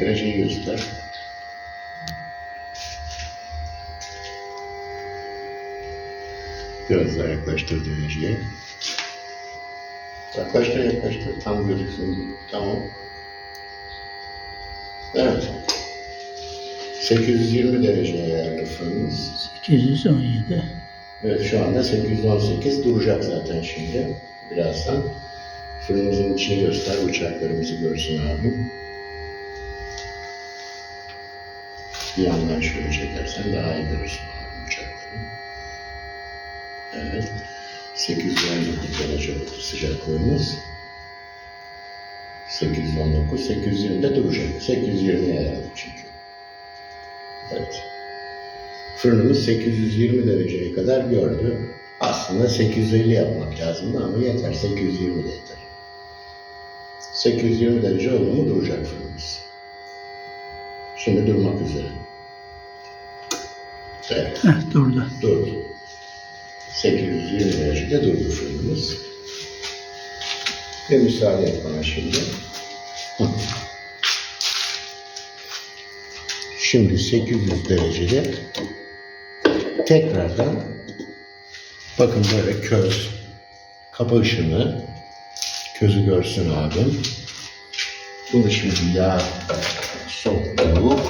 Dereceyi göster. Biraz daha yaklaştır dereceyi. Yaklaştır yaklaştır. Tam gözüksün. Tamam. Evet. 820 dereceye ayarlı fırınımız. 817. Evet şu anda 818 duracak zaten şimdi. Birazdan. Fırınımızın içini göster. Bıçaklarımızı görsün abi. Bir yandan şöyle çekersen daha iyi görürsün abi bıçakları. Evet. 819 derece oldu sıcaklığımız. 819, 820'de duracak. 820 ayarladık çünkü. Evet. Fırınımız 820 dereceye kadar gördü. Aslında 850 yapmak lazımdı ama yeter. 820 de yeter. 820 derece oldu mu duracak fırınımız. Şimdi durmak üzere. Evet, Heh, durdu. durdu. 820 derecede durdu fırınımız. Ve müsaade et bana şimdi. Hı. Şimdi 800 derecede tekrardan bakın böyle köz kapı ışını közü görsün abim. Şimdi yağ soktuk.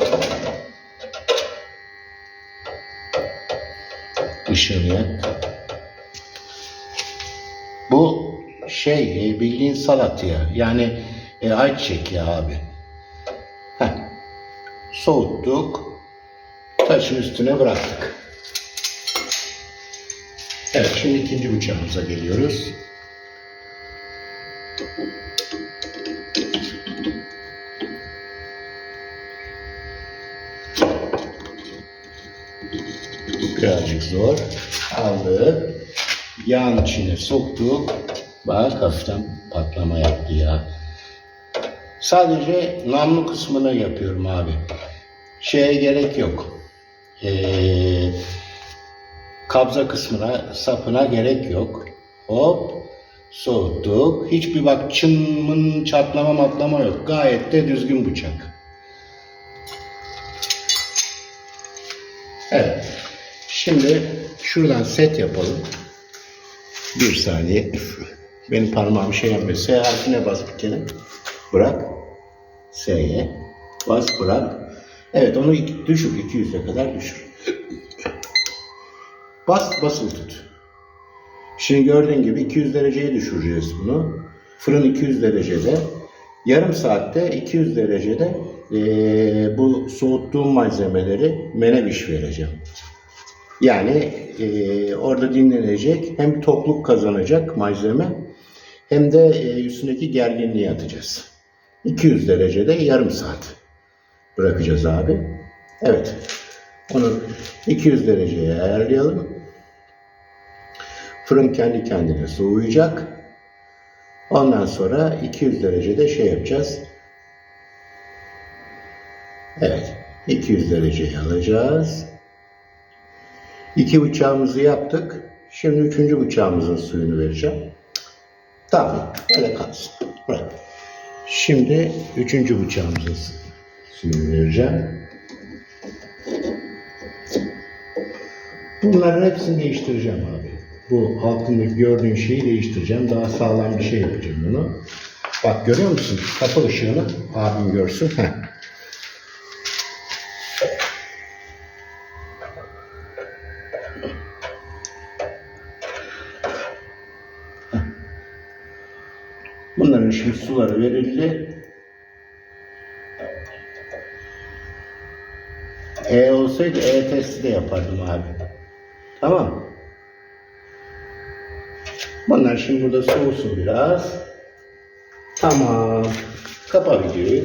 Işığını yak. Bu şey e, bildiğin salat ya. Yani e, ayçiçek ya abi. Heh. Soğuttuk. Taşın üstüne bıraktık. Evet şimdi ikinci bıçağımıza geliyoruz. Birazcık zor. Aldık. Yağın içine soktuk. Bak hafiften patlama yaptı ya. Sadece namlu kısmını yapıyorum abi. Şeye gerek yok. Ee, kabza kısmına, sapına gerek yok. Hop soğuttuk. Hiçbir bak çınmın çatlama matlama yok. Gayet de düzgün bıçak. Şimdi şuradan set yapalım. Bir saniye. Benim parmağım şey yapmıyor. S harfine bas bir kere. Bırak. S'ye. Bas bırak. Evet onu düşür. 200'e kadar düşür. Bas basılı tut. Şimdi gördüğün gibi 200 dereceye düşüreceğiz bunu. Fırın 200 derecede. Yarım saatte 200 derecede eee, bu soğuttuğum malzemeleri meneviş vereceğim. Yani eee, orada dinlenecek. Hem tokluk kazanacak malzeme hem de eee, üstündeki gerginliği atacağız. 200 derecede yarım saat bırakacağız abi. Evet. Onu 200 dereceye ayarlayalım. Fırın kendi kendine soğuyacak. Ondan sonra 200 derecede şey yapacağız. Evet. 200 dereceye alacağız. İki bıçağımızı yaptık. Şimdi üçüncü bıçağımızın suyunu vereceğim. Tamam. Öyle kalsın. Bırak. Şimdi üçüncü bıçağımızın su- suyunu vereceğim. Bunların hepsini değiştireceğim abi. Bu altındaki gördüğün şeyi değiştireceğim. Daha sağlam bir şey yapacağım bunu. Bak görüyor musun? Kapı ışığını abim görsün. Bunların şimdi suları verildi. E olsaydı E testi de yapardım abi. Tamam. Bunlar şimdi burada soğusun biraz. Tamam. Kapa videoyu.